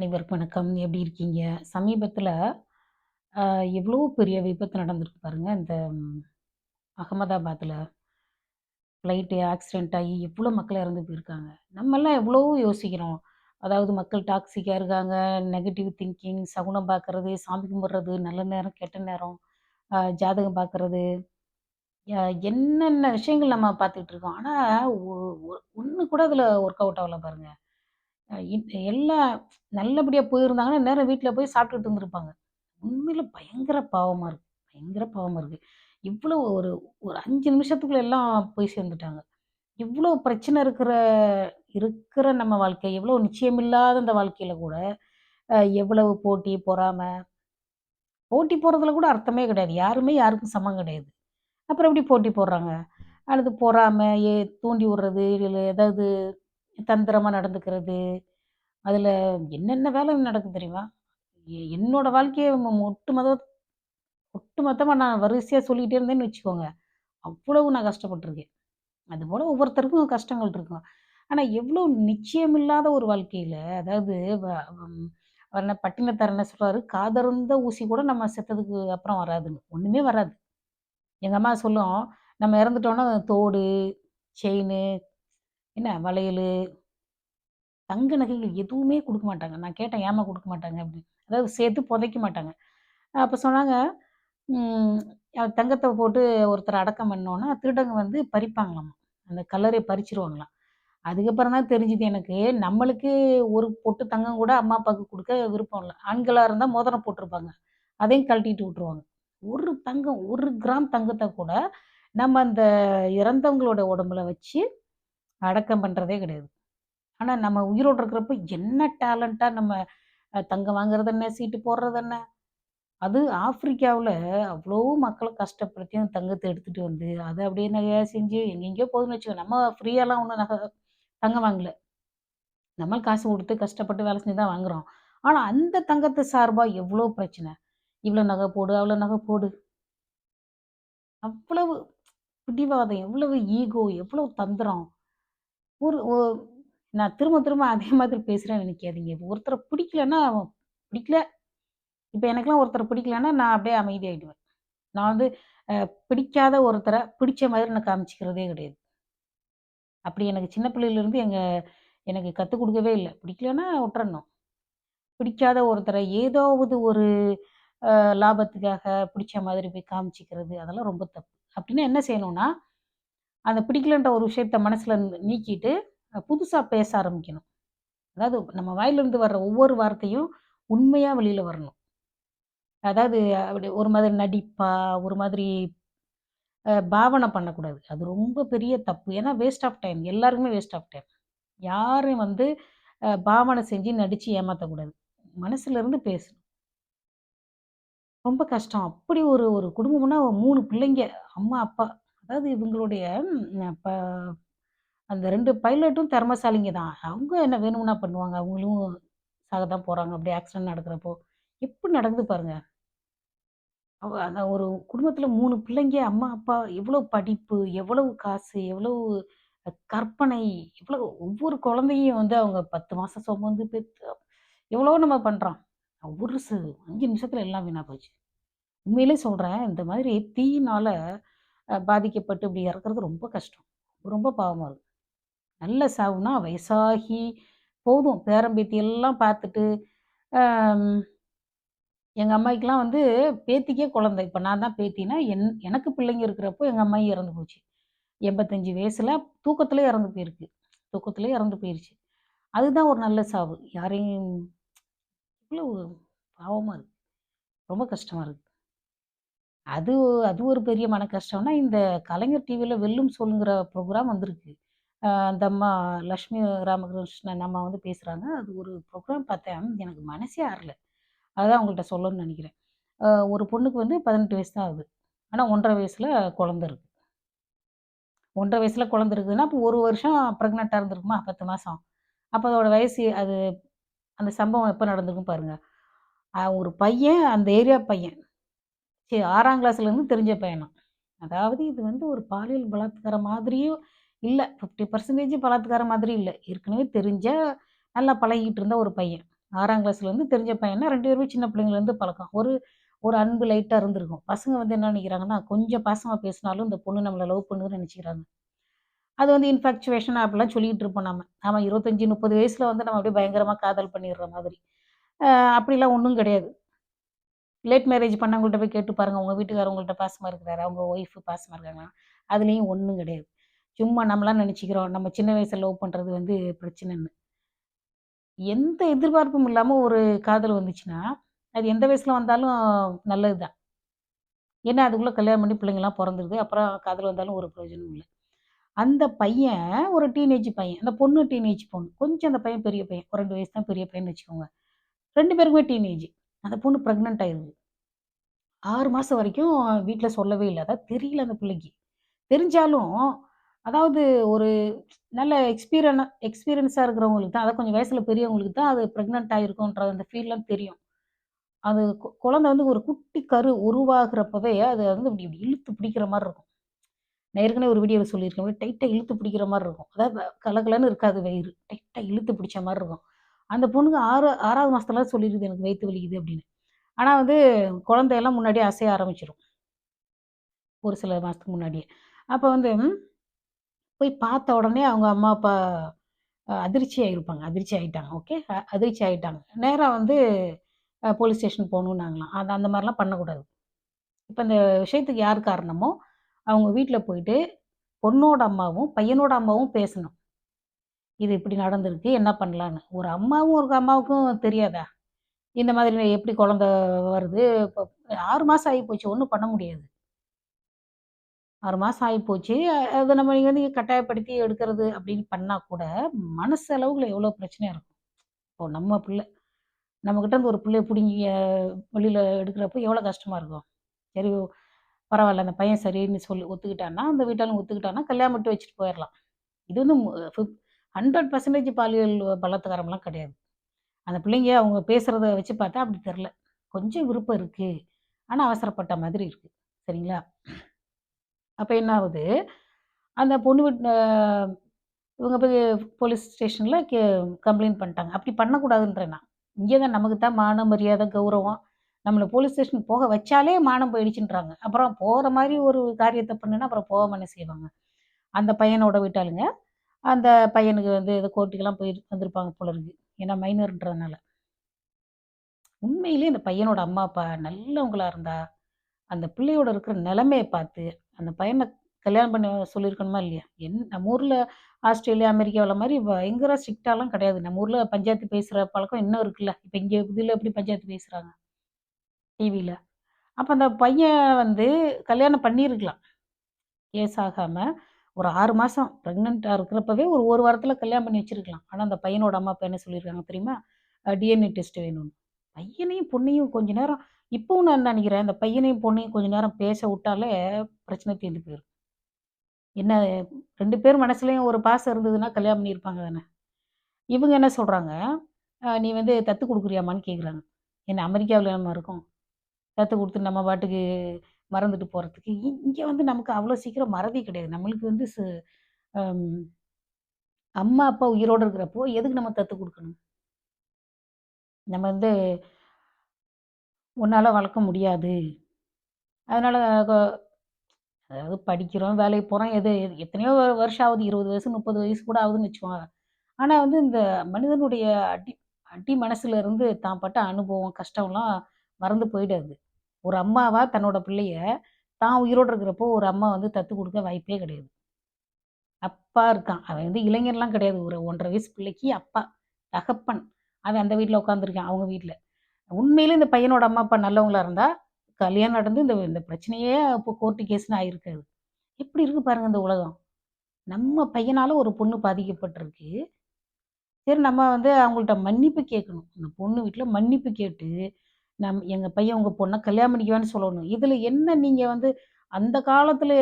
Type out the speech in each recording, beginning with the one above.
அனைவருக்கும் வணக்கம். எப்படி இருக்கீங்க? சமீபத்தில் எவ்வளோ பெரிய விபத்து நடந்திருக்கு பாருங்கள் இந்த அகமதாபாத்தில் ஃப்ளைட்டு ஆக்சிடென்ட் ஆகி எவ்வளோ மக்கள் இறந்து போயிருக்காங்க. நம்மெல்லாம் எவ்வளோ யோசிக்கிறோம். அதாவது மக்கள் டாக்ஸிக்காக இருக்காங்க. நெகட்டிவ் திங்கிங், சகுனம் பார்க்குறது சாமி கும்பிட்றது நல்ல நேரம், கெட்ட நேரம், ஜாதகம் பார்க்கறது, என்னென்ன விஷயங்கள் நம்ம பார்த்துக்கிட்டு இருக்கோம். ஆனால் ஒன்று கூட அதில் ஒர்க் அவுட் ஆகல பாருங்கள் எல்லா நல்லபடியாக எல்லாம் போயிருந்தாங்கன்னா, நேரம் வீட்டில் போய் சாப்பிட்டுட்டு இருந்திருப்பாங்க. உண்மையில் பயங்கர பாவமாக இருக்கு. பயங்கர பாவமாக இருக்கு. இவ்வளோ ஒரு ஒரு அஞ்சு நிமிஷத்துக்குள்ள எல்லாம் போய் சேர்ந்துட்டாங்க. இவ்வளோ பிரச்சனை இருக்கிற இருக்கிற நம்ம வாழ்க்கை, எவ்வளோ நிச்சயமில்லாத அந்த வாழ்க்கையில் கூட, எவ்வளவு போட்டி, பொறாமல் போட்டி போடுறதுல கூட அர்த்தமே கிடையாது. யாருமே யாருக்கும் சமம் கிடையாது. அப்புறம் எப்படி போட்டி போடுறாங்க? அடுத்து பொறாமல் ஏ தூண்டி விடுறது, இல்லை ஏதாவது தந்திரமாக நடந்துக்கிறது. அதில் என்னென்ன வேலை நடக்கும் தெரியுமா? எ வாழ்க்கையை வாழ்க்கைய மொ ஒட்டுமொத ஒட்டுமொத்தமா நான் வரிசையாக சொல்லிகிட்டே இருந்தேன்னு வச்சுக்கோங்க. அவ்வளவு நான் கஷ்டப்பட்டிருக்கேன் அதுபோல் ஒவ்வொருத்தருக்கும் கஷ்டங்கள் இருக்கும். ஆனால் எவ்வளோ நிச்சயமில்லாத ஒரு வாழ்க்கையில் அதாவது வ ம் என்ன பட்டினத்தார் என்ன "காதருந்த ஊசி கூட நம்ம செத்ததுக்கு அப்புறம் வராதுன்னு." ஒன்றுமே வராது. எங்கள் அம்மா சொல்லும், நம்ம இறந்துட்டோன்னா தோடு, செயினு, என்ன வளையல் தங்க நகைகள் எதுவுமே கொடுக்க மாட்டாங்க. நான் கேட்டேன், ஏமா கொடுக்க மாட்டாங்க?" அப்படின்னு. அதாவது சேர்த்து புதைக்க மாட்டாங்க. அப்போ சொன்னாங்க, தங்கத்தை போட்டு ஒருத்தர் அடக்கம் பண்ணோன்னா திருடங்க வந்து பறிப்பாங்களாம் அந்த கலரை பறிச்சிருவாங்களாம் அதுக்கப்புறம் தான் தெரிஞ்சுது எனக்கு, நம்மளுக்கு ஒரு பொட்டு தங்கம் கூட அம்மா, அப்பாவுக்கு கொடுக்க விருப்பம் இல்லை ஆண்களாக இருந்தால் மோதிரம் போட்டிருப்பாங்க. அதையும் கழட்டிட்டு விட்டுருவாங்க. ஒரு தங்கம் ஒரு கிராம் தங்கத்தை கூட நம்ம அந்த இறந்தவங்களோட உடம்புல வச்சு அடக்கம் பண்ணுறதே கிடையாது. ஆனால் நம்ம உயிரோட இருக்கிறப்ப என்ன டேலண்ட்டாக நம்ம தங்கம் வாங்குறது என்ன, சீட்டு போடுறது என்ன, அது ஆப்பிரிக்காவில் அவ்வளோ மக்களை கஷ்டப்படுத்தி அந்த தங்கத்தை எடுத்துகிட்டு வந்து, அதை அப்படியே நகையாக செஞ்சு எங்கெங்கேயோ போகுதுன்னு வச்சுக்கோங்க. நம்ம ஃப்ரீயாலாம் ஒன்றும் நகை தங்கம் வாங்கலை நம்ம காசு கொடுத்து கஷ்டப்பட்டு வேலை செஞ்சு தான் வாங்குறோம். ஆனால் அந்த தங்கத்து சார்பாக எவ்வளோ பிரச்சனை. இவ்வளோ நகை போடு, அவ்வளோ நகை போடு. அவ்வளவு பிடிவாதம், எவ்வளவு ஈகோ, எவ்வளவு தந்திரம். ஒரு நான் திரும்ப திரும்ப அதே மாதிரி பேசுறேன்னு நினைக்காதீங்க. ஒருத்தரை பிடிக்கலன்னா, பிடிக்கல. இப்போ எனக்கெல்லாம் ஒருத்தரை பிடிக்கலன்னா, நான் அப்படியே அமைதியாகிடுவேன் நான் வந்து பிடிக்காத ஒருத்தரை பிடிச்ச மாதிரி நான் காமிச்சிக்கிறதே கிடையாது. அப்படி எனக்கு சின்ன பிள்ளையிலேருந்து எங்கள் எனக்கு கற்றுக் கொடுக்கவே இல்லை. பிடிக்கலன்னா விட்டுறணும் பிடிக்காத ஒருத்தரை ஏதாவது ஒரு லாபத்துக்காக பிடிச்ச மாதிரி போய் காமிச்சிக்கிறது அதெல்லாம் ரொம்ப தப்பு. அப்படின்னா என்ன செய்யணும்னா, அந்த பிடிக்கலன்ற ஒரு விஷயத்த மனசில் நீக்கிட்டு, புதுசாக பேச ஆரம்பிக்கணும். அதாவது நம்ம வாயிலிருந்து வர்ற ஒவ்வொரு வார்த்தையும் உண்மையாக வெளியில் வரணும். அதாவது அப்படி ஒரு மாதிரி நடிப்பா, ஒரு மாதிரி பாவனை பண்ணக்கூடாது. அது ரொம்ப பெரிய தப்பு. ஏன்னா வேஸ்ட் ஆஃப் டைம். எல்லாருக்குமே வேஸ்ட் ஆஃப் டைம். யாரும் வந்து பாவனை செஞ்சு நடித்து ஏமாற்றக்கூடாது மனசுலேருந்து பேசணும். ரொம்ப கஷ்டம். அப்படி ஒரு ஒரு குடும்பம்னா மூணு பிள்ளைங்க. அம்மா, அப்பா. அதாவது இவங்களுடைய ப அந்த ரெண்டு பைலட்டும் திறமசாலிங்க தான். அவங்க என்ன வேணும்னா பண்ணுவாங்க. அவங்களும் சாக தான் போகிறாங்க அப்படி ஆக்சிடென்ட் நடக்கிறப்போ. எப்படி நடக்குது பாருங்க. அந்த ஒரு குடும்பத்தில் மூணு பிள்ளைங்க, அம்மா, அப்பா எவ்வளோ படிப்பு, எவ்வளவு காசு, எவ்வளவு கற்பனை, எவ்வளோ ஒவ்வொரு குழந்தையும் வந்து அவங்க பத்து மாதம் சுமந்து பெற்று எவ்வளோ நம்ம பண்ணுறோம் ஒரு சு அஞ்சு நிமிஷத்தில் எல்லாம் வீணாக போச்சு. உண்மையிலே சொல்கிறேன் இந்த மாதிரி தீயினால் பாதிக்கப்பட்டு இப்படி இறக்குறது ரொம்ப கஷ்டம். ரொம்ப பாவமாக இருக்கு. நல்ல சாவுனா வயசாகி போதும் பேரம்பேத்தி எல்லாம் பார்த்துட்டு, எங்கள் அம்மாய்க்கெலாம் வந்து பேத்திக்கே குழந்தை. இப்போ நான் தான் பேத்தினா என் எனக்கு பிள்ளைங்க இருக்கிறப்போ எங்கள் அம்மாயி இறந்து போச்சு. எண்பத்தஞ்சு வயசில் தூக்கத்திலே இறந்து போயிருக்கு. தூக்கத்திலே இறந்து போயிருச்சு. அதுதான் ஒரு நல்ல சாவு. யாரையும் இவ்வளோ பாவமாக இருக்குது ரொம்ப கஷ்டமாக இருக்குது அது அது ஒரு பெரிய மன கஷ்டம்னா, இந்த கலைஞர் டிவியில் வெல்லும் சொல்லுங்கிற ப்ரோக்ராம் வந்திருக்கு. அந்த அம்மா லக்ஷ்மி ராமகிருஷ்ணன் அம்மா வந்து பேசுகிறாங்க அது ஒரு ப்ரோக்ராம் பார்த்தேன். எனக்கு மனசே ஆறல. அதுதான் அவங்கள்ட்ட சொல்லணும்னு நினைக்கிறேன் ஒரு பொண்ணுக்கு வந்து 18 வயசு தான் ஆகுது. ஆனா 1 1/2 வயசுல குழந்தை இருக்கு. 1 1/2 வயசுல குழந்தை இருக்குதுன்னா, அப்போ ஒரு வருஷம் ப்ரெக்னெண்ட்டாக இருந்திருக்குமா? பத்து மாதம் அப்போ அதோட வயசு அது அந்த சம்பவம் எப்போ நடந்திருக்கும் பாருங்கள் ஒரு பையன் அந்த ஏரியா பையன். சரி ஆறாம் கிளாஸ்லேருந்து தெரிஞ்ச பையனாம். அதாவது இது வந்து ஒரு பாலியல் பலாத்காரம் மாதிரியும் இல்லை ஃபிஃப்டி பர்சன்டேஜ் பலாத்காரம் மாதிரி இல்லை ஏற்கனவே தெரிஞ்ச, நல்லா பழகிட்டு இருந்த ஒரு பையன். ஆறாம் கிளாஸ்லேருந்து தெரிஞ்ச பையனா ரெண்டு பேருமே சின்ன பிள்ளைங்கலேருந்து பழக்கம். ஒரு ஒரு அன்பு லைட்டாக இருந்திருக்கும். பசங்க வந்து என்ன நினைக்கிறாங்கன்னா, கொஞ்சம் பாசமாக பேசினாலும் இந்த பொண்ணு நம்மளை லவ் பண்ணுதுன்னு நினச்சிக்கிறாங்க அது வந்து இன்ஃபாக்சுவேஷன் அப்படிலாம் சொல்லிகிட்டு இருப்போம் நம்ம. நம்ம இருபத்தஞ்சி முப்பது வயசில் வந்து நம்ம அப்படியே பயங்கரமாக காதல் பண்ணிடுற மாதிரி. அப்படிலாம் ஒன்றும் கிடையாது. லேட் மேரேஜ் பண்ணவங்கள்ட்ட போய் கேட்டு பாருங்கள் உங்கள் வீட்டுக்காரர் உங்கள்கிட்ட பாசமாக இருக்கிறாரு அவங்க ஒய்ஃப் பாசமாக இருக்காங்களா? அதுலேயும் ஒன்றும் கிடையாது. சும்மா நம்மளாம் நினச்சிக்கிறோம் நம்ம சின்ன வயசில் லவ் பண்ணுறது வந்து பிரச்சனைன்னு. எந்த எதிர்பார்ப்பும் இல்லாமல் ஒரு காதல் வந்துச்சுன்னா, அது எந்த வயசில் வந்தாலும் நல்லது தான். ஏன்னா, அதுக்குள்ளே கல்யாணம் பண்ணி பிள்ளைங்கலாம் பிறந்துருது அப்புறம் காதல் வந்தாலும் ஒரு பிரயோஜனம் இல்லை அந்த பையன் ஒரு டீனேஜ் பையன். அந்த பொண்ணு டீனேஜ் பொண்ணு. கொஞ்சம் அந்த பையன் பெரிய பையன். ஒரு ரெண்டு வயசு தான் பெரிய பையன்னு வச்சுக்கோங்க. ரெண்டு பேருக்குமே டீனேஜ். அந்த பொண்ணு ப்ரெக்னென்ட் ஆயிருது. ஆறு மாதம் வரைக்கும் வீட்டில் சொல்லவே இல்லை அதாவது தெரியல அந்த பிள்ளைக்கு. தெரிஞ்சாலும், அதாவது ஒரு நல்ல எக்ஸ்பீரியன் எக்ஸ்பீரியன்ஸாக இருக்கிறவங்களுக்கு தான், அதாவது கொஞ்சம் வயசில் பெரியவங்களுக்கு தான் அது ப்ரெக்னென்ட் ஆகிருக்குன்றது அந்த ஃபீல்லாம் தெரியும். அது கொ குழந்தை வந்து ஒரு குட்டி கரு உருவாகிறப்பவே அது வந்து இப்படி இப்படி இழுத்து பிடிக்கிற மாதிரி இருக்கும். நான் ஏற்கனவே ஒரு வீடியோவில் சொல்லியிருக்கேன். டைட்டாக இழுத்து பிடிக்கிற மாதிரி இருக்கும். அதாவது கலகலன்னு இருக்காது வயிறு. டைட்டாக இழுத்து பிடிச்ச மாதிரி இருக்கும். அந்த பொண்ணுக்கு ஆறு ஆறாவது மாதத்துல சொல்லிடுது எனக்கு வயிற்று வலிக்குது அப்படின்னு. ஆனால் வந்து குழந்தையெல்லாம் முன்னாடியே அசைய ஆரம்பிச்சிடும் ஒரு சில மாதத்துக்கு முன்னாடியே. அப்போ வந்து போய் பார்த்த உடனே அவங்க அம்மா, அப்பா அதிர்ச்சி ஆகிருப்பாங்க அதிர்ச்சி ஆகிட்டாங்க ஓகே. அதிர்ச்சி ஆகிட்டாங்க நேராக வந்து போலீஸ் ஸ்டேஷன் போகணுன்னாங்களாம் அது அந்த மாதிரிலாம் பண்ணக்கூடாது. இப்போ இந்த விஷயத்துக்கு யார் காரணமோ, அவங்க வீட்டில் போயிட்டு பொண்ணோட அம்மாவும், பையனோட அம்மாவும் பேசணும். இது இப்படி நடந்திருக்கு. என்ன பண்ணலான்னு. ஒரு அம்மாவும் ஒரு அம்மாவுக்கும் தெரியாதா? இந்த மாதிரி எப்படி குழந்த வருது? இப்ப 6 மாசம் ஆயிப்போச்சு. ஒன்றும் பண்ண முடியாது. 6 மாசம் போச்சு அதை நம்ம வந்து கட்டாயப்படுத்தி எடுக்கிறது அப்படின்னு பண்ணா கூட, மனசளவுல எவ்வளோ பிரச்சனையா இருக்கும். இப்போ நம்ம பிள்ளை நம்மக்கிட்ட இருந்து ஒரு பிள்ளைய பிடுங்கி வெளியில் வெளியில எடுக்கிறப்போ எவ்வளோ கஷ்டமா இருக்கும். சரி பரவாயில்ல அந்த பையன் சரின்னு சொல்லி ஒத்துக்கிட்டான்னா, அந்த வீட்டாலும் ஒத்துக்கிட்டான்னா, கல்யாணம் மட்டும் வச்சுட்டு போயிடலாம் இது வந்து ஹண்ட்ரட் பர்சன்டேஜ் பாலியல் பலாத்காரம்லாம் கிடையாது. அந்த பிள்ளைங்க அவங்க பேசுகிறத வச்சு பார்த்தா அப்படி தெரியல. கொஞ்சம் விருப்பம் இருக்குது ஆனால் அவசரப்பட்ட மாதிரி இருக்குது சரிங்களா? அப்போ என்ன ஆகுது, அந்த பொண்ணு வீட் இவங்க போய் போலீஸ் ஸ்டேஷனில் கே கம்ப்ளைண்ட் பண்ணிட்டாங்க. அப்படி பண்ணக்கூடாதுன்றேன் நான். இங்கே தான் நமக்கு தான் மான, மரியாதை, கௌரவம். நம்மளை போலீஸ் ஸ்டேஷன் போக வச்சாலே மானம் போயிடுச்சுன்றாங்க. அப்புறம் போகிற மாதிரி ஒரு காரியத்தை பண்ணுன்னா அப்புறம் போக என்ன செய்வாங்க? அந்த பையனோட விட்டாலுங்க அந்த பையனுக்கு வந்து ஏதோ கோர்ட்டுக்கெல்லாம் போய் வந்திருப்பாங்க போல இருக்கு. ஏன்னா மைனர்ன்றதுனால. உண்மையிலேயே அந்த பையனோட அம்மா, அப்பா நல்லவங்களா இருந்தா, அந்த பிள்ளையோட இருக்கிற நிலைமையை பார்த்து, அந்த பையனை கல்யாணம் பண்ண சொல்லியிருக்கணுமா இல்லையா? என் நம்ம ஊரில் ஆஸ்திரேலியா, அமெரிக்காவில் மாதிரி பயங்கர ஸ்ட்ரிக்டாலாம் கிடையாது. நம்ம ஊரில் பஞ்சாயத்து பேசுகிற பழக்கம் இன்னும் இருக்குல்ல. இப்போ இங்கே இதில் எப்படி பஞ்சாயத்து பேசுகிறாங்க டிவியில் அப்போ அந்த பையன் வந்து கல்யாணம் பண்ணியிருக்கலாம். கேஸ் ஆகாமல் ஒரு ஆறு மாதம் ப்ரெக்னெண்ட்டாக இருக்கிறப்பவே ஒரு ஒரு வாரத்தில் கல்யாணம் பண்ணி வச்சிருக்கலாம். ஆனால் அந்த பையனோட அம்மா, அப்பா என்ன சொல்லியிருக்காங்க தெரியுமா? டிஎன்ஏ டெஸ்ட் வேணும்னு. பையனையும், பொண்ணையும் கொஞ்ச நேரம் இப்பவும் நான் நினைக்கிறேன், இந்த பையனையும், பொண்ணையும் கொஞ்ச நேரம் பேச விட்டாலே பிரச்சனை தீர்ந்து போயிடும் என்ன ரெண்டு பேர் மனசுலையும் ஒரு பாசம் இருந்ததுன்னா கல்யாணம் பண்ணியிருப்பாங்க தானே! இவங்க என்ன சொல்கிறாங்க "நீ வந்து தத்து கொடுக்குறியாமான்னு கேட்குறாங்க. என்ன அமெரிக்காவில் நம்ம இருக்கோம். தத்து கொடுத்து நம்ம பாட்டுக்கு மறந்துட்டு போகிறதுக்கு இங்கே வந்து நமக்கு அவ்வளோ சீக்கிரம் மறதி கிடையாது. நம்மளுக்கு வந்து சு அம்மா, அப்பா உயிரோடு இருக்கிறப்போ எதுக்கு நம்ம தத்து கொடுக்கணும் நம்ம வந்து உன்னால் வளர்க்க முடியாது. அதனால் அதாவது படிக்கிறோம், வேலைக்கு போகிறோம் எது எத்தனையோ வருஷம் ஆகுது. 20 வயசு, 30 வயசு கூட ஆகுதுன்னு வச்சுக்கோங்க. ஆனால் வந்து இந்த மனிதனுடைய அடி அடி மனசுலேருந்து தான் பட்ட அனுபவம், கஷ்டம்லாம் மறந்து போயிடாது. ஒரு அம்மாவா தன்னோட பிள்ளைய, தான் உயிரோடு இருக்கிறப்போ ஒரு அம்மா வந்து தத்து கொடுக்க வாய்ப்பே கிடையாது. அப்பா இருக்கான். அவன் வந்து இளைஞர்லாம் கிடையாது. ஒரு 1 1/2 வயசு பிள்ளைக்கு அப்பா, தகப்பன். அவன் அந்த வீட்டில் உட்காந்துருக்கான், அவங்க வீட்டில் உண்மையிலே இந்த பையனோட அம்மா, அப்பா நல்லவங்களா இருந்தா, கல்யாணம் நடந்து இந்த இந்த பிரச்சனையே இப்போ கோர்ட்டு கேஸ்னு ஆயிருக்காது. எப்படி இருக்கு பாருங்க இந்த உலகம். நம்ம பையனால ஒரு பொண்ணு பாதிக்கப்பட்டிருக்கு. சரி நம்ம வந்து அவங்கள்ட்ட மன்னிப்பு கேட்கணும். அந்த பொண்ணு வீட்டில் மன்னிப்பு கேட்டு, நம் எங்க பையன் உங்க பொண்ணை கல்யாணம் பண்ணிக்குவான்னு சொல்லணும். இதுல என்ன நீங்க வந்து அந்த காலத்துல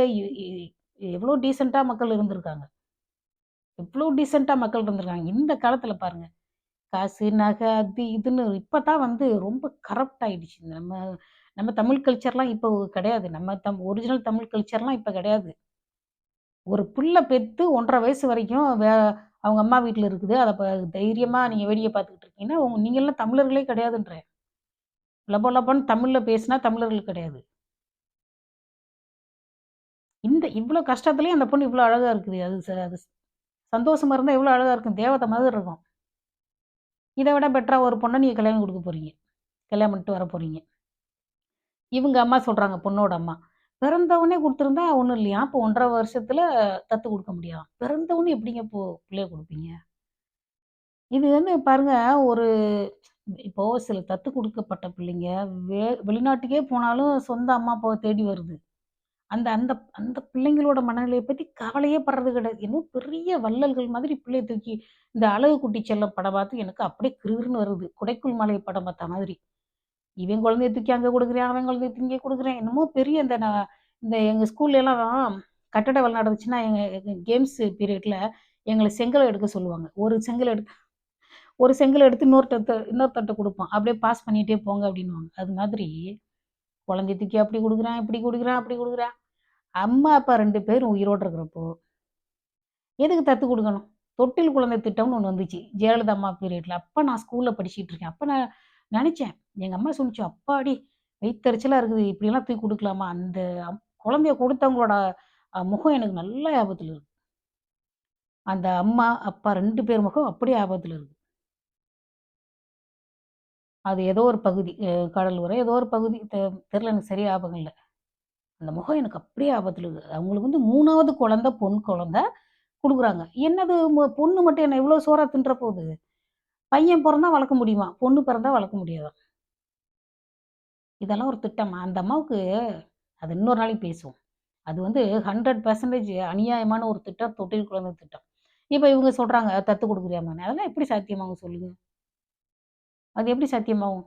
எவ்வளோ டீசென்ட்டா மக்கள் இருந்திருக்காங்க. எவ்வளோ டீசென்ட்டா மக்கள் இருந்திருக்காங்க. இந்த காலத்துல பாருங்க. காசு, நகை அது இதுன்னு இப்போ தான் வந்து ரொம்ப கரப்ட் ஆயிடுச்சு. நம்ம நம்ம தமிழ் கல்ச்சர்லாம் இப்போ கிடையாது. நம்ம தம் ஒரிஜினல் தமிழ் கல்ச்சர்லாம் இப்போ கிடையாது. ஒரு புள்ள பெற்று ஒன்றரை வயசு வரைக்கும் வே அவங்க அம்மா வீட்டில் இருக்குது. அதை ப தைரியமாக நீங்கள் வேடிக்கை பார்த்துக்கிட்டு இருக்கீங்கன்னா, உங்க நீங்கள்லாம் தமிழர்களே கிடையாதுன்றேன். லபோ லபோன்னு தமிழில் பேசினா தமிழர்கள் கிடையாது. இந்த இவ்வளோ கஷ்டத்துலேயும் அந்த பொண்ணு இவ்வளோ அழகாக இருக்குது. அது அது சந்தோஷமாக இருந்தால் எவ்வளோ அழகாக இருக்கும். தேவதை மாதிரி இருக்கும். இதை விட பெட்டராக ஒரு பொண்ணை நீங்கள் கல்யாணம் கொடுக்க போகிறீங்க கல்யாணம் பண்ணிட்டு வர போகிறீங்க இவங்க அம்மா சொல்கிறாங்க பொண்ணோட அம்மா. பிறந்தவனே கொடுத்துருந்தா ஒன்றும் இல்லையா அப்போ ஒன்றரை வருஷத்தில் தத்து கொடுக்க முடியாது பிறந்தவனே எப்படிங்க இப்போ பிள்ளைய கொடுப்பீங்க இது வந்து பாருங்க, ஒரு இப்போ சில தத்து குடுக்கப்பட்ட பிள்ளைங்க வெ வெளிநாட்டுக்கே போனாலும் சொந்த அம்மா, அப்பாவ தேடி வருது. அந்த அந்த அந்த பிள்ளைங்களோட மனநிலைய பத்தி கவலையே படுறது கிடையாது. என்னமோ பெரிய வள்ளல்கள் மாதிரி பிள்ளைய தூக்கி இந்த அழகு குட்டி செல்லம் படம் பார்த்து எனக்கு அப்படியே கிறுகிறுன்னு வருது. குடைக்குள் மலை படம் பார்த்த மாதிரி. இவன் குழந்தைய தூக்கி அங்க கொடுக்குறேன் அவன் குழந்தைய தூக்கி இங்க என்னமோ பெரிய இந்த நான் இந்த எங்க ஸ்கூல்லலாம் கட்டட வேலை நடந்துச்சுன்னா, எங்க கேம்ஸ் பீரியட்ல எங்கள செங்கல் எடுக்க சொல்லுவாங்க. ஒரு செங்கல் எடுத்து ஒரு செங்கல் எடுத்து இன்னொரு தட்டு இன்னொரு தட்டை கொடுப்பான் அப்படியே பாஸ் பண்ணிகிட்டே போங்க அப்படின்னுவாங்க. அது மாதிரி குழந்தைத்துக்கு தூக்கி அப்படி கொடுக்குறான் இப்படி கொடுக்குறான் அப்படி கொடுக்குறான் அம்மா, அப்பா ரெண்டு பேரும் உயிரோடு இருக்கிறப்போ, எதுக்கு தத்து கொடுக்கணும் தொட்டில் குழந்தை திட்டம்னு ஒன்று வந்துச்சு. ஜெயலலிதா அம்மா பீரியடில் அப்போ நான் ஸ்கூலில் படிச்சுட்டு இருக்கேன். அப்போ நான் நினச்சேன் எங்கள் அம்மா சொன்னுச்சு, "அப்பாடி! வயித்தெரிச்சலா இருக்குது. இப்படியெல்லாம் தூக்கி கொடுக்கலாமா அந்த அம் குழந்தைய கொடுத்தவங்களோட முகம் எனக்கு நல்ல ஆபத்தில் இருக்கு. அந்த அம்மா, அப்பா ரெண்டு பேர் முகம் அப்படியே ஆபத்தில் இருக்கு. அது ஏதோ ஒரு பகுதி. கடல் உரை ஏதோ ஒரு பகுதி. தெ தெரில எனக்கு சரியாக ஞாபகம் இல்லை அந்த முகம் எனக்கு அப்படியே ஆபத்தில் இருக்குது அவங்களுக்கு வந்து மூணாவது குழந்த பொண் குழந்த கொடுக்குறாங்க என்னது மொ பொண்ணு மட்டும் என்ன இவ்வளோ சோறாக தின்ற போது? பையன் பிறந்தா வளர்க்க முடியுமா? பொண்ணு பிறந்தா வளர்க்க முடியாதாம். இதெல்லாம் ஒரு திட்டமா? அந்த அம்மாவுக்கு அது இன்னொரு நாளைக்கு பேசுவோம். அது வந்து 100% அநியாயமான ஒரு திட்டம், தொட்டில் குழந்தை திட்டம். இப்போ இவங்க சொல்கிறாங்க தத்து கொடுக்குறியாமான்னு அதெல்லாம் எப்படி சாத்தியமாக சொல்லுங்கள் அது எப்படி சாத்தியமாகும்?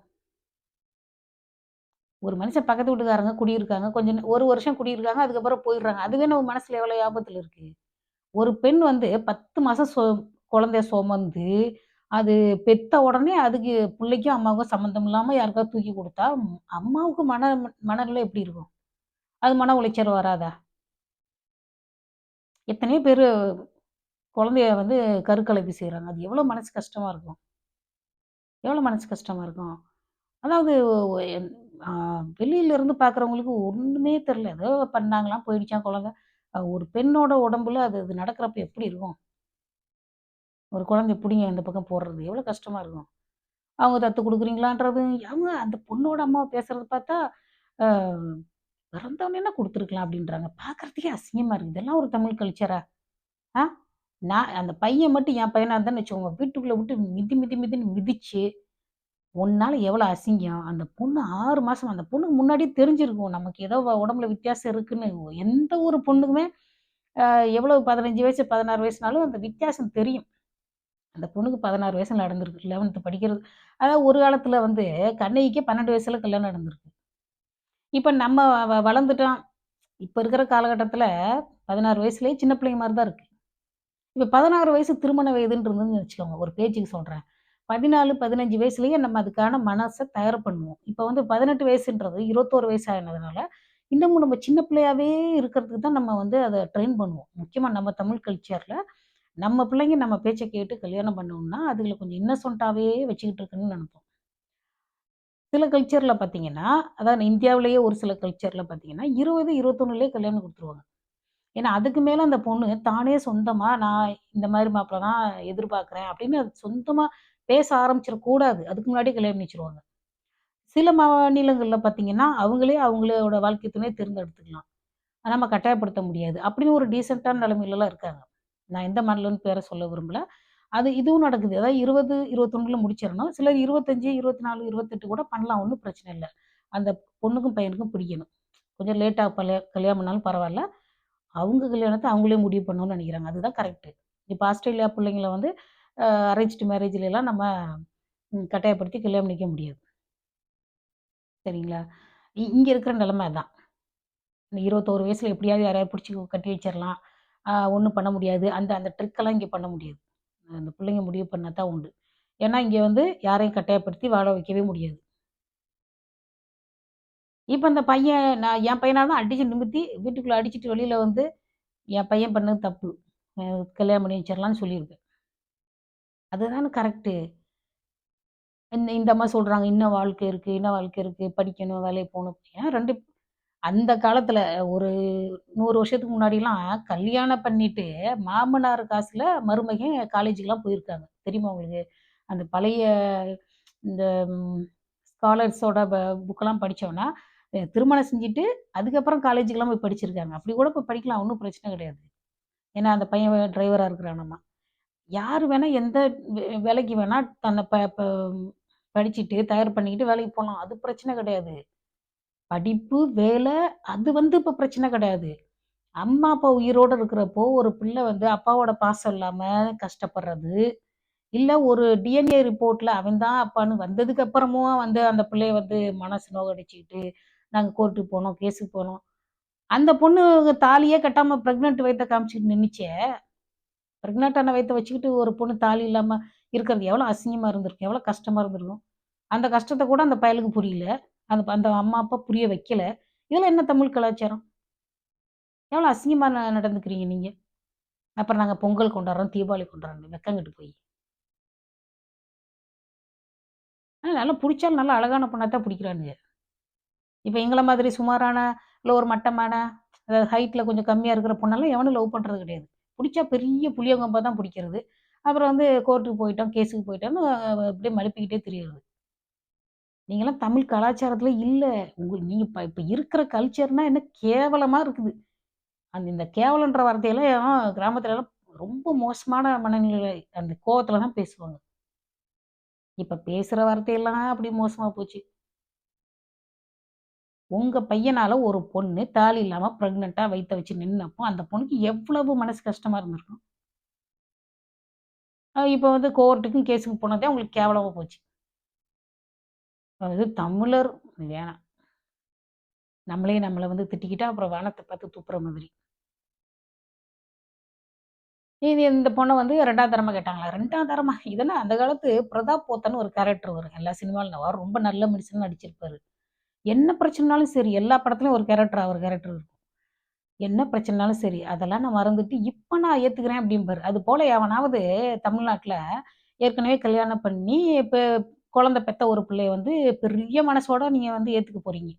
ஒரு மனுஷன் பக்கத்து வீட்டுக்காரங்க குடியிருக்காங்க. கொஞ்சம் ஒரு வருஷம் குடியிருக்காங்க. அதுக்கப்புறம் போயிடுறாங்க. அதுவே நம்ம மனசுல எவ்வளோ ஆபத்தில் இருக்கு. ஒரு பெண் வந்து பத்து மாதம் சொ குழந்தைய சுமந்து, அது பெத்த உடனே அதுக்கு பிள்ளைக்கும் அம்மாவுக்கும் சம்மந்தம் இல்லாமல் யாருக்காவது தூக்கி கொடுத்தா அம்மாவுக்கு மன மனநிலை எப்படி இருக்கும்? அது மன உளைச்சல் வராதா? எத்தனையோ பேர் குழந்தைய வந்து கருக்கலைப்பு செய்கிறாங்க அது எவ்வளோ மனசு கஷ்டமாக இருக்கும்? எவ்வளோ மனசு கஷ்டமா இருக்கும்? அதாவது வெளியிலேருந்து வெளியில இருந்து பார்க்குறவங்களுக்கு ஒன்றுமே தெரியல. ஏதோ பண்ணாங்களாம், போயிடுச்சாம் குழந்தை. ஒரு பெண்ணோட உடம்புல அது அது நடக்கிறப்ப எப்படி இருக்கும்? ஒரு குழந்தை பிடிங்க இந்த பக்கம் போடுறது எவ்வளோ கஷ்டமா இருக்கும்? அவங்க தத்து கொடுக்குறீங்களான்றது அவங்க அந்த பொண்ணோட அம்மா பேசுறது பார்த்தா, அ கொடுத்துருக்கலாம் அப்படின்றாங்க. பார்க்கறதுக்கே அசிங்கமாக இருக்குது இதெல்லாம் ஒரு தமிழ் கல்ச்சரா? ஆ? நான் அந்த பையன் மட்டும் என் பையனாக இருந்தான்னு வச்சுக்கோங்க, வீட்டுக்குள்ளே விட்டு மிதி மிதி மிதின்னு மிதிச்சு, உன்னால் எவ்வளோ அசிங்கம். அந்த பொண்ணு ஆறு மாதம் அந்த பொண்ணுக்கு முன்னாடியே தெரிஞ்சிருக்கும். நமக்கு ஏதோ உடம்புல வித்தியாசம் இருக்குன்னு. எந்த ஒரு பொண்ணுக்குமே எவ்வளோ பதினஞ்சு வயசு, 16 வயசுனாலும் அந்த வித்தியாசம் தெரியும். அந்த பொண்ணுக்கு பதினாறு வயசில் நடந்திருக்கு. 11த் படிக்கிறது. அதாவது ஒரு காலத்தில் வந்து கண்ணகிக்கே பன்னெண்டு வயசில் கல்யாணம் நடந்திருக்கு. இப்போ நம்ம வ வளர்ந்துட்டோம். இப்போ இருக்கிற காலகட்டத்தில் பதினாறு வயசுலேயே சின்ன பிள்ளைங்க மாதிரி தான் இருக்குது இப்போ பதினாறு வயசு திருமண வயதுன்னு இருந்ததுன்னு வச்சுக்கோங்க. ஒரு பேச்சுக்கு சொல்கிறேன் பதினாலு பதினஞ்சு வயசுலேயே நம்ம அதுக்கான மனசை தயார் பண்ணுவோம். இப்போ வந்து 18 வயசுன்றது இருபத்தோரு வயசாகினதுனால இன்னமும் நம்ம சின்ன பிள்ளையாவே இருக்கிறதுக்கு தான் நம்ம வந்து அதை ட்ரெயின் பண்ணுவோம். முக்கியமாக நம்ம தமிழ் கல்ச்சரில் நம்ம பிள்ளைங்க நம்ம பேச்சை கேட்டு கல்யாணம் பண்ணோம்னா, அதுகள கொஞ்சம் இன்னசென்ட்டாகவே வச்சுக்கிட்டு இருக்குன்னு நினைப்போம் சில கல்ச்சரில் பார்த்தீங்கன்னா, அதாவது இந்தியாவிலேயே ஒரு சில கல்ச்சரில் பார்த்தீங்கன்னா, 20, 21லயே கல்யாணம் கொடுத்துருவாங்க ஏன்னா, அதுக்கு மேலே அந்த பொண்ணு தானே சொந்தமாக நான் இந்த மாதிரி மாப்பிள தான் எதிர்பார்க்குறேன் அப்படின்னு அது சொந்தமாக பேச ஆரம்பிச்சிடக்கூடாது. அதுக்கு முன்னாடியே கல்யாணம் பண்ணி சில மாநிலங்களில் பார்த்தீங்கன்னா, அவங்களே அவங்களோட வாழ்க்கை துணை தேர்ந்தெடுத்துக்கலாம். நம்ம கட்டாயப்படுத்த முடியாது. அப்படின்னு ஒரு டீசெண்டான நிலைமையிலலாம் இருக்காங்க. நான் எந்த மாநிலம்னு பேரை சொல்ல விரும்பல. அது இதுவும் நடக்குது. அதாவது 20, 21ல முடிச்சிடணும் சிலர் 25, 24, 28 கூட பண்ணலாம். ஒன்றும் பிரச்சனை இல்லை அந்த பொண்ணுக்கும், பையனுக்கும் பிடிக்கணும். கொஞ்சம் லேட்டாக பல கல்யாணம் பண்ணாலும் பரவாயில்ல அவங்க கல்யாணத்தை அவங்களே முடிவு பண்ணணும்னு நினைக்கிறாங்க அதுதான் கரெக்ட்டு. இப்போ ஆஸ்திரேலியா பிள்ளைங்களை வந்து அரேஞ்ச்டு மேரேஜ்லலாம் நம்ம கட்டாயப்படுத்தி கல்யாணம் பண்ணிக்க முடியாது. சரிங்களா? இ இருக்கிற நிலைமை தான் இருபத்தோரு வயசில் எப்படியாவது யாரையாவது பிடிச்சி கட்டி வச்சிடலாம் ஒன்றும் பண்ண முடியாது. அந்த அந்த ட்ரிக்கெல்லாம் இங்கே பண்ண முடியாது. அந்த பிள்ளைங்க முடிவு பண்ணால் தான் உண்டு. ஏன்னா, இங்கே வந்து யாரையும் கட்டாயப்படுத்தி வாழ வைக்கவே முடியாது. இப்போ அந்த பையன் நான் என் பையனாக தான் அடிச்சு நிமித்தி வீட்டுக்குள்ளே அடிச்சுட்டு வெளியில் வந்து, என் பையன் பண்ணது தப்பு. கல்யாணம் பண்ணி வச்சிடலான்னு சொல்லியிருக்கேன் அதுதானே கரெக்ட்டு. இந்த இந்த அம்மா சொல்கிறாங்க "இன்னும் வாழ்க்கை இருக்குது இன்னும் வாழ்க்கை இருக்குது படிக்கணும், வேலைக்கு போகணும் ஏன் ரெண்டு அந்த காலத்தில் ஒரு நூறு வருஷத்துக்கு முன்னாடிலாம் கல்யாணம் பண்ணிட்டு, மாமனார் காசில் மருமகன் காலேஜுக்குலாம் போயிருக்காங்க. தெரியுமா உங்களுக்கு? அந்த பழைய இந்த ஸ்காலர்ஸோட ப புக்கெல்லாம் படித்தோன்னா திருமணம் செஞ்சுட்டு, அதுக்கப்புறம் காலேஜுக்கெல்லாம் போய் படிச்சிருக்காங்க. அப்படி கூட போய் படிக்கலாம். ஒன்றும் பிரச்சனை கிடையாது. ஏன்னா, அந்த பையன் டிரைவராக இருக்கிறானம்மா யார் வேணால் எந்த வேலைக்கு வேணால் தன்னை ப படிச்சுட்டு, தயார் பண்ணிக்கிட்டு வேலைக்கு போகலாம் அது பிரச்சனை கிடையாது. படிப்பு, வேலை அது வந்து இப்போ பிரச்சனை கிடையாது. அம்மா, அப்பா உயிரோட இருக்கிறப்போ, ஒரு பிள்ளை வந்து அப்பாவோட பாசம் இல்லாமல் கஷ்டப்படுறது, இல்லை ஒரு டிஎன்ஏ ரிப்போர்ட்டில் அவன் தான் அப்பான்னு வந்ததுக்கு அப்புறமும் வந்து அந்த பிள்ளைய வந்து மனசு நோகடிச்சுக்கிட்டு, நாங்கள் கோர்ட்டுக்கு போனோம், கேஸுக்கு போனோம். அந்த பொண்ணு தாலியே கட்டாமல் ப்ரெக்னென்ட் வயித்த காமிச்சிட்டு நின்றுச்சே ப்ரெக்னென்ட்டான வயித்த வச்சுக்கிட்டு ஒரு பொண்ணு தாலி இல்லாமல் இருக்கிறது எவ்வளோ அசிங்கமாக இருந்திருக்கும். எவ்வளோ கஷ்டமாக இருந்திருக்கும். அந்த கஷ்டத்தை கூட அந்த பயலுக்கு புரியல. அந்த அந்த அம்மா, அப்பா புரிய வைக்கல. இதெல்லாம் என்ன தமிழ் கலாச்சாரம்? எவ்வளோ அசிங்கமாக ந நடந்துக்கிறீங்க நீங்கள் அப்புறம் நாங்கள் பொங்கல் கொண்டாடுறோம், தீபாவளி கொண்டாடுறோம். வெக்கங்கிட்டு போய். ஆனால் நல்லா பிடிச்சாலும் நல்லா அழகான பொண்ணாக தான் பிடிக்கிறானுங்க இப்போ எங்களை மாதிரி சுமாரான, இல்லை ஒரு மட்டமான, அதாவது ஹைட்டில் கொஞ்சம் கம்மியாக இருக்கிற பொண்ணெல்லாம் எவனும் லவ் பண்ணுறது கிடையாது. பிடிச்சா பெரிய புளியங்கம்பா தான் பிடிக்கிறது அப்புறம் வந்து கோர்ட்டுக்கு போயிட்டோம், கேஸுக்கு போயிட்டோம்னு அப்படியே மழுப்பிக்கிட்டே தெரியுது நீங்களாம் தமிழ் கலாச்சாரத்தில் இல்லை உங்களுக்கு நீங்கள் இப்போ இப்போ இருக்கிற கல்ச்சர்னா என்ன கேவலமாக இருக்குது. அந்த இந்த கேவலன்ற வார்த்தையெல்லாம் கிராமத்துலலாம் ரொம்ப மோசமான மனநிலை. அந்த கோவத்தில் தான் பேசுவாங்க. இப்போ பேசுகிற வார்த்தையெல்லாம் அப்படி மோசமாக போச்சு. உங்க பையனால ஒரு பொண்ணு தாலி இல்லாம ப்ரெக்னெண்ட்டாக வைத்த வச்சு நின்னப்போ, அந்த பொண்ணுக்கு எவ்வளவு மனசு கஷ்டமா இருந்திருக்கும். இப்போ வந்து கோர்ட்டுக்கும், கேஸுக்கும் போனதே உங்களுக்கு கேவலமாக போச்சு. அது தமிழர் வேணாம். நம்மளே நம்மள வந்து திட்டிக்கிட்டா, அப்புறம் வானத்தை பார்த்து துப்புற மாதிரி. இது இந்த பொண்ண வந்து ரெண்டாம் தரமா கேட்டாங்களா? ரெண்டாம் தரமா? இதெல்லாம் அந்த காலத்து பிரதாப் போத்தன்னு ஒரு கேரக்டர் வரும். எல்லா சினிமாவில் வரும் ரொம்ப நல்ல மனுஷன் நடிச்சிருப்பாரு. என்ன பிரச்சனைனாலும் சரி, எல்லா படத்துலையும் ஒரு கேரக்டர் அவர் கேரக்டர் இருக்கும். என்ன பிரச்சனைனாலும் சரி, அதெல்லாம் நான் மறந்துட்டு, இப்போ நான் ஏற்றுக்கிறேன் அப்படிம்பாரு. அதுபோல எவனாவது தமிழ்நாட்டில் ஏற்கனவே கல்யாணம் பண்ணி, இப்போ குழந்தை பெத்த ஒரு பிள்ளைய வந்து பெரிய மனசோட நீங்கள் வந்து ஏற்றுக்க போறீங்க.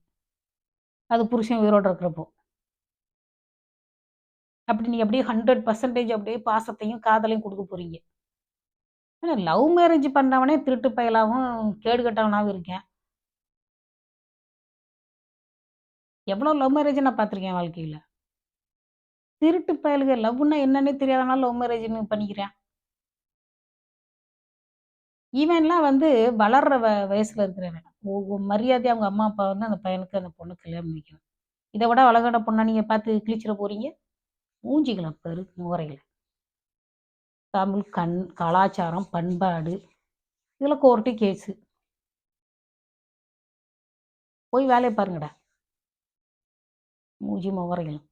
அது புருஷன் உயிரோடு இருக்கிறப்போ. அப்படி நீங்கள் அப்படியே 100% அப்படியே பாசத்தையும், காதலையும் கொடுக்க போறீங்க. ஆனால் லவ் மேரேஜ் பண்ணவனே திருட்டு பயலாகவும் கேடு கட்டவனாகவும் இருக்கேன் எவ்வளோ லவ் மேரேஜ் நான் பார்த்துருக்கேன் வாழ்க்கையில் திருட்டு பயலுக லவ்னா என்னன்னே தெரியாதனால லவ் மேரேஜ்ன்னு பண்ணிக்கிறான். ஈவன்லாம் வந்து வளர்ற வ வயசில் இருக்கிறவன். ஒ அவங்க அம்மா, அப்பா வந்து அந்த பையனுக்கு, அந்த பொண்ணுக்கு கல்யாணம் வைக்கணும் இதை விட அழகான பொண்ணா நீங்கள் பார்த்து கிழிச்சிட போறீங்க? மூஞ்சிகள பெரு முறையில் தமிழ் கண் கலாச்சாரம், பண்பாடு, இதில் கோர்ட்டு, கேஸு. போய் வேலையை பாருங்கடா. மூஞ்சி முகரையிலும்.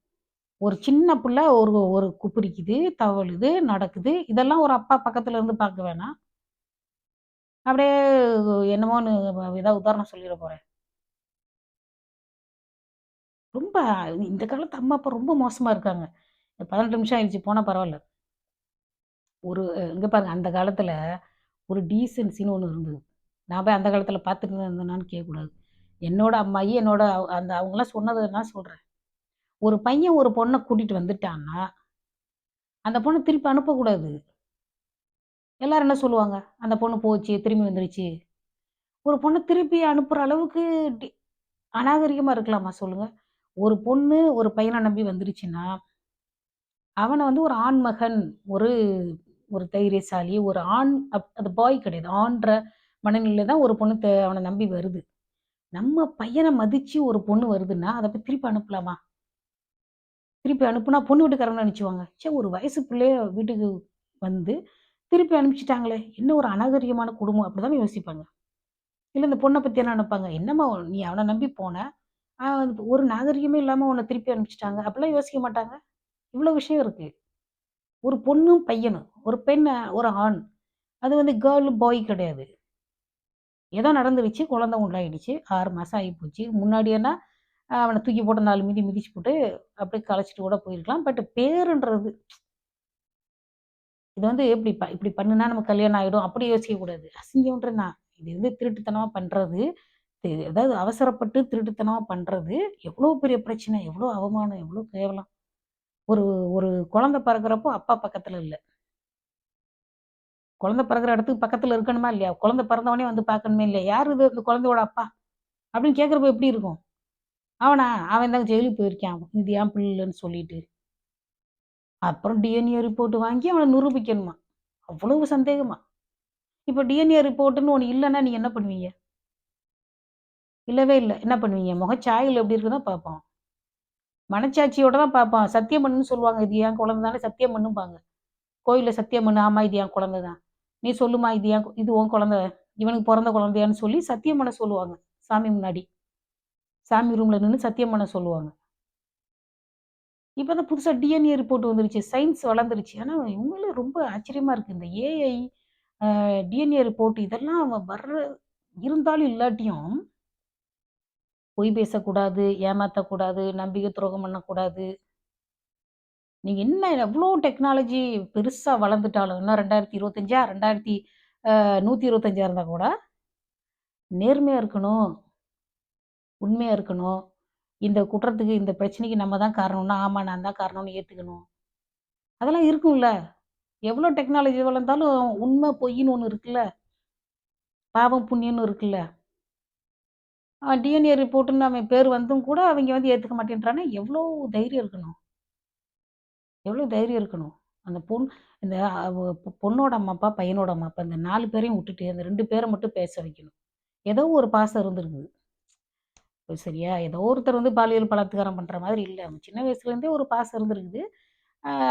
ஒரு சின்ன பிள்ளை ஒரு ஒரு குப்புரிக்குது, தவழுது, நடக்குது. இதெல்லாம் ஒரு அப்பா பக்கத்துல இருந்து பார்க்க வேணாம்? அப்படியே என்னமோன்னு ஏதாவது உதாரணம் சொல்லிட போறேன். ரொம்ப இந்த காலத்து அம்மா, அப்பா ரொம்ப மோசமா இருக்காங்க. 18 நிமிஷம் ஆயிடுச்சு போனா பரவாயில்ல ஒரு இங்க பாருங்க அந்த காலத்துல ஒரு டீசென்சின்னு ஒன்று இருந்தது. நான் போய் அந்த காலத்துல பார்த்துட்டு இருந்தேன்னு கேட்கக்கூடாது. என்னோட அம்மாயி, என்னோட அந்த அவங்களாம் சொன்னத நான் சொல்றேன். ஒரு பையன் ஒரு பொண்ணை கூட்டிட்டு வந்துட்டான்னா, அந்த பொண்ணை திருப்பி அனுப்பக்கூடாது. எல்லாரும் என்ன சொல்லுவாங்க? அந்த பொண்ணு போச்சு, திரும்பி வந்துருச்சு. ஒரு பொண்ணை திருப்பி அனுப்புகிற அளவுக்கு அநாகரிகமாக இருக்கலாமா சொல்லுங்க? ஒரு பொண்ணு ஒரு பையனை நம்பி வந்துருச்சுன்னா, அவனை வந்து ஒரு ஆண்மகன், ஒரு ஒரு தைரியசாலி, ஒரு ஆண் அப் அது பாய் கிடையாது. ஆண்ற மனநிலையில தான் ஒரு பொண்ணு அவனை நம்பி வருது. நம்ம பையனை மதிச்சு ஒரு பொண்ணு வருதுன்னா, அதை போய் திருப்பி அனுப்பலாமா? திருப்பி அனுப்புனா பொண்ணு வீட்டுக்காரங்க நினச்சிவாங்க சே ஒரு வயசு பிள்ளைய வீட்டுக்கு வந்து திருப்பி அனுப்பிச்சிட்டாங்களே என்ன ஒரு அநாகரிகமான குடும்பம் அப்படிதான் யோசிப்பாங்க. இல்லை இந்த பொண்ணை பற்றி என்ன நினைப்பாங்க? என்னம்மா நீ அவனை நம்பி போன, ஒரு நாகரிகமே இல்லாமல் உன்னை திருப்பி அனுப்பிச்சிட்டாங்க அப்படிலாம் யோசிக்க மாட்டாங்க. இவ்வளோ விஷயம் இருக்குது ஒரு பொண்ணும், பையனும். ஒரு பெண், ஒரு ஆண். அது வந்து கேர்ள், பாய் கிடையாது. ஏதோ நடந்துருச்சு, குழந்தை உண்டாயிடுச்சு. ஆறு மாதம் ஆகி போச்சு முன்னாடியேன்னா அவனை தூக்கி போட்டு நாலு மீதி மிதிச்சு போட்டு அப்படியே களைச்சிட்டு கூட போயிருக்கலாம். பட் பேருன்றது இது வந்து இப்படி ப இப்படி பண்ணுனா நம்ம கல்யாணம் ஆகிடும் அப்படி யோசிக்கக்கூடாது. அசிங்கம்ன்ற நான். இது வந்து திருட்டுத்தனமா பண்றது. இது அதாவது அவசரப்பட்டு திருட்டுத்தனமா பண்றது, எவ்வளோ பெரிய பிரச்சனை, எவ்வளோ அவமானம், எவ்வளோ கேவலம். ஒரு ஒரு குழந்தை பிறக்கிறப்போ அப்பா பக்கத்துல இல்லை குழந்தை பிறக்கிற இடத்துக்கு பக்கத்துல இருக்கணுமா இல்லையா? குழந்தை பிறந்தவொன்னே வந்து பார்க்கணுமே இல்லையா? யார் இது இந்த குழந்தையோட அப்பா? அப்படின்னு கேட்குறப்ப எப்படி இருக்கும்? அவனா? அவன் தான் ஜெயிலுக்கு போயிருக்கான். இது ஏன் பிள்ளைன்னு சொல்லிட்டு. அப்புறம் டிஎன்ஏ ரிப்போர்ட் வாங்கி அவனை நிரூபிக்கணுமா? அவ்வளவு சந்தேகமா? இப்போ டிஎன்ஏ ரிப்போர்ட்டுன்னு ஒன்று இல்லைன்னா நீங்க என்ன பண்ணுவீங்க? இல்லவே இல்லை என்ன பண்ணுவீங்க? முகச்சாயல் எப்படி இருக்குன்னா பார்ப்போம். மனச்சாட்சியோட தான் பார்ப்பான். சத்தியம் பண்ணுன்னு சொல்லுவாங்க. இது என் குழந்தை தானே சத்தியம் பண்ணும்பாங்க. கோயிலில் சத்தியம் பண்ணு. ஆமா இது என் குழந்தை தான். நீ சொல்லுமா இது என் இது உன் குழந்தை. இவனுக்கு பிறந்த குழந்தையான்னு சொல்லி சத்தியம் பண்ண சொல்லுவாங்க. சாமி முன்னாடி. சாமி ரூமில் நின்று சத்தியம் பண்ண சொல்லுவாங்க. இப்போ தான் புதுசாக டிஎன்ஏ ரிப்போர்ட் வந்துருச்சு. சயின்ஸ் வளர்ந்துருச்சு. ஆனால் உண்மையிலே ரொம்ப ஆச்சரியமாக இருக்குது இந்த ஏஐ, டிஎன்ஏ ரிப்போர்ட் இதெல்லாம் வர்ற இருந்தாலும் இல்லாட்டியும் பொய் பேசக்கூடாது, ஏமாற்றக்கூடாது நம்பிக்கை துரோகம் பண்ணக்கூடாது. நீங்கள் என்ன எவ்வளோ டெக்னாலஜி பெருசாக வளர்ந்துட்டாலும், இன்னும் ரெண்டாயிரத்தி இருபத்தஞ்சா ரெண்டாயிரத்தி நூற்றி இருபத்தஞ்சா இருந்தால் கூட, நேர்மையாக இருக்கணும். உண்மையாக இருக்கணும். இந்த குற்றத்துக்கு, இந்த பிரச்சனைக்கு நம்ம தான் காரணம்னா, ஆமா நான் தான் காரணம்னு ஏற்றுக்கணும் அதெல்லாம் இருக்கும்ல. எவ்வளோ டெக்னாலஜி வளர்ந்தாலும் உண்மை, பொய்ன்னு ஒன்று இருக்குல்ல. பாவம், புண்ணியம்னு இருக்குல்ல. டிஎன்ஏ ரிப்போர்ட்டுன்னு அவன் பேர் வந்தும் கூட அவங்க வந்து ஏற்றுக்க மாட்டேன்றானே எவ்வளோ தைரியம் இருக்கணும். எவ்வளோ தைரியம் இருக்கணும். அந்த பொண் இந்த பொண்ணோட அம்மா, அப்பா, பையனோட அம்மா, அப்பா இந்த நாலு பேரையும் விட்டுட்டு, அந்த ரெண்டு பேரை மட்டும் பேச வைக்கணும். ஏதோ ஒரு பாசம் இருந்திருக்குது. சரியா? ஏதோ ஒருத்தர் வந்து பாலியல் பலாத்காரம் பண்ணுற மாதிரி இல்லை அவங்க சின்ன வயசுலேருந்தே ஒரு பாசம் இருந்திருக்குது.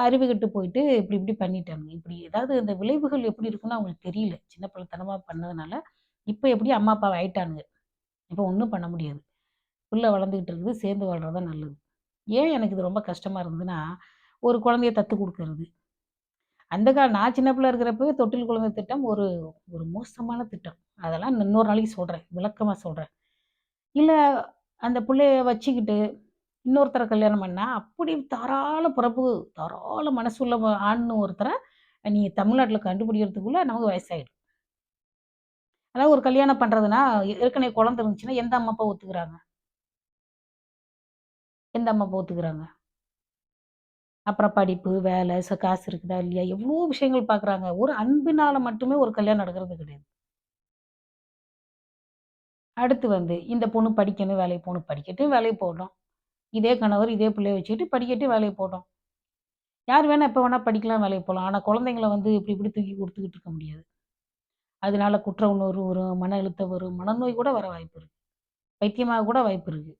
அறிவு கெட்டு போயிட்டு இப்படி இப்படி பண்ணிட்டாங்க. இப்படி ஏதாவது இந்த விளைவுகள் எப்படி இருக்குன்னு அவங்களுக்கு தெரியல. சின்ன பிள்ளைத்தனமாக பண்ணதுனால, இப்போ எப்படி அம்மா, அப்பா ஆயிட்டானுங்க. இப்போ ஒன்றும் பண்ண முடியாது. பிள்ளை வளர்ந்துக்கிட்டு இருக்குது. சேர்ந்து வாழ்கிறது தான் நல்லது. ஏன் எனக்கு இது ரொம்ப கஷ்டமாக இருந்ததுன்னா, ஒரு குழந்தைய தத்து கொடுக்கறது அந்த கால நான் சின்ன பிள்ளை இருக்கிறப்பவே தொட்டில் குழந்தை திட்டம் ஒரு ஒரு மோசமான திட்டம். அதெல்லாம் இன்னொரு நாளைக்கு சொல்கிறேன் விளக்கமாக சொல்கிறேன் இல்லை அந்த பிள்ளைய வச்சுக்கிட்டு இன்னொருத்தரை கல்யாணம் பண்ணால் அப்படி தாராள பிறப்பு, தாராள மனசுள்ள ஆண்னு ஒருத்தரை நீ தமிழ்நாட்டில் கண்டுபிடிக்கிறதுக்குள்ளே நமக்கு வயசாயிடும். அதாவது ஒரு கல்யாணம் பண்ணுறதுன்னா ஏற்கனவே குழந்தை இருந்துச்சுன்னா, எந்த அம்மா, அப்பா ஒத்துக்குறாங்க? எந்த அம்மா, அப்பா ஒத்துக்கிறாங்க அப்புறம் படிப்பு, வேலை, ச காசு இருக்குதா இல்லையா? எவ்வளோ விஷயங்கள் பார்க்குறாங்க. ஒரு அன்பினால் மட்டுமே ஒரு கல்யாணம் நடக்கிறது கிடையாது. அடுத்து வந்து இந்த பொண்ணு படிக்கணும், வேலைக்கு போகணும் படிக்கட்டும், வேலைக்கு போகட்டும். இதே கணவர், இதே பிள்ளைய வச்சுக்கிட்டு படிக்கட்டும், வேலைக்கு போகட்டும். யார் வேணால் எப்போ வேணால் படிக்கலாம், வேலைக்கு போகலாம் ஆனால் குழந்தைங்கள வந்து இப்படி இப்படி தூக்கி கொடுத்துக்கிட்டு இருக்க முடியாது. அதனால குற்ற உணர்வு வரும், மன அழுத்தம் வரும், மனநோய் கூட வர வாய்ப்பு இருக்கு. பைத்தியமாக கூட வாய்ப்பு இருக்கு.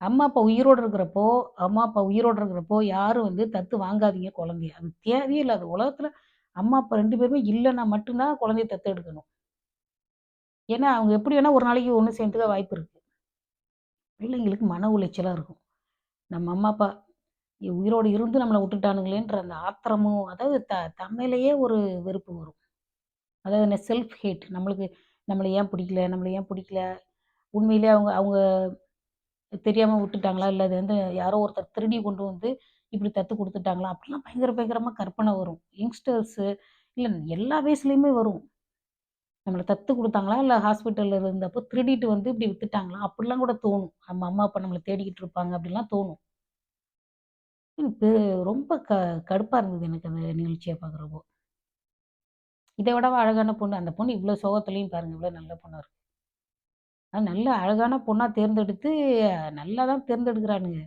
அம்மா, அப்பா உயிரோடு இருக்கிறப்போ அம்மா, அப்பா உயிரோட இருக்கிறப்போ யாரும் வந்து தத்து வாங்காதீங்க குழந்தைய. அது தேவையே இல்ல. அது அம்மா, அப்பா ரெண்டு பேருமே இல்லைன்னா மட்டும் தான் குழந்தைய தத்து எடுக்கணும். ஏன்னா, அவங்க எப்படி வேணால் ஒரு நாளைக்கு ஒன்று சேர்ந்துக்க வாய்ப்பு இருக்குது பிள்ளைங்களுக்கு மன உளைச்சலாக இருக்கும். நம்ம அம்மா, அப்பா உயிரோடு இருந்து நம்மளை விட்டுட்டானுங்களேன்ற அந்த ஆத்திரமும், அதாவது த தம்மையிலேயே ஒரு வெறுப்பு வரும். அதாவது என்ன செல்ஃப் ஹேட் நம்மளுக்கு நம்மளை ஏன் பிடிக்கல? நம்மளை ஏன் பிடிக்கல? உண்மையிலேயே அவங்க அவங்க தெரியாமல் விட்டுட்டாங்களா? இல்லை அது வந்து யாரோ ஒருத்தர் திருடி கொண்டு வந்து இப்படி தத்து கொடுத்துட்டாங்களா அப்படிலாம் பயங்கர பயங்கரமாக கற்பனை வரும். யங்ஸ்டர்ஸு இல்லை எல்லா வயசுலேயுமே வரும். நம்மளை தத்து கொடுத்தாங்களா இல்லை ஹாஸ்பிட்டலில் இருந்தப்போ திருடிட்டு வந்து இப்படி வித்துட்டாங்களா? அப்படிலாம் கூட தோணும். நம்ம அம்மா, அப்பா நம்மளை தேடிக்கிட்டு இருப்பாங்க அப்படிலாம் தோணும். எனக்கு ரொம்ப க கடுப்பாக இருந்தது எனக்கு அந்த நிகழ்ச்சியை பார்க்குறப்போ. இதை விடவா அழகான பொண்ணு? அந்த பொண்ணு இவ்வளோ சோகத்துலேயும் பாருங்க, இவ்வளோ நல்ல பொண்ணாக இருக்கு. அது நல்ல அழகான பொண்ணாக தேர்ந்தெடுத்து நல்லா தான் தேர்ந்தெடுக்கிறானுங்க.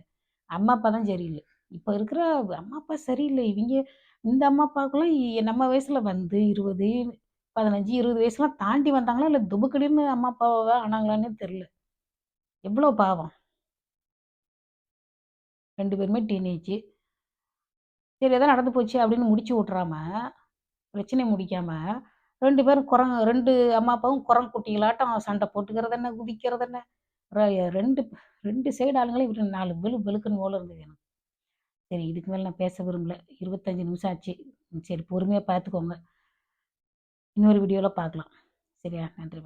அம்மா, அப்பா தான் சரியில்லை இப்போ இருக்கிற அம்மா, அப்பா சரியில்லை இவங்க இந்த அம்மா அப்பாவுக்கெல்லாம் நம்ம வயசில் வந்து 20, 15, 20 வயசுலாம் தாண்டி வந்தாங்களா? இல்லை துபுக்குடின்னு அம்மா, அப்பாவை ஆனாங்களான்னே தெரில எவ்வளோ பாவம். ரெண்டு பேருமே டீனேஜ். சரி எதாவது நடந்து போச்சு அப்படின்னு முடிச்சு விட்றாம, பிரச்சனை முடிக்காம ரெண்டு பேரும் குரங்கு ரெண்டு அம்மா, அப்பாவும் குரங்கு குட்டிகளாட்டம் சண்டை போட்டுக்கிறது என்ன, குதிக்கிறது என்ன, ர 2 2 சைடு ஆளுங்களே இப்படி நாலு வெளு வெளுக்குன்னு போல இருந்தது எனக்கு. சரி இதுக்கு மேலே நான் பேச விரும்பல. 25 நிமிஷம் ஆச்சு. சரி பொறுமையாக பார்த்துக்கோங்க. இன்னொரு வீடியோவில் பார்க்கலாம். சரியா? நன்றி.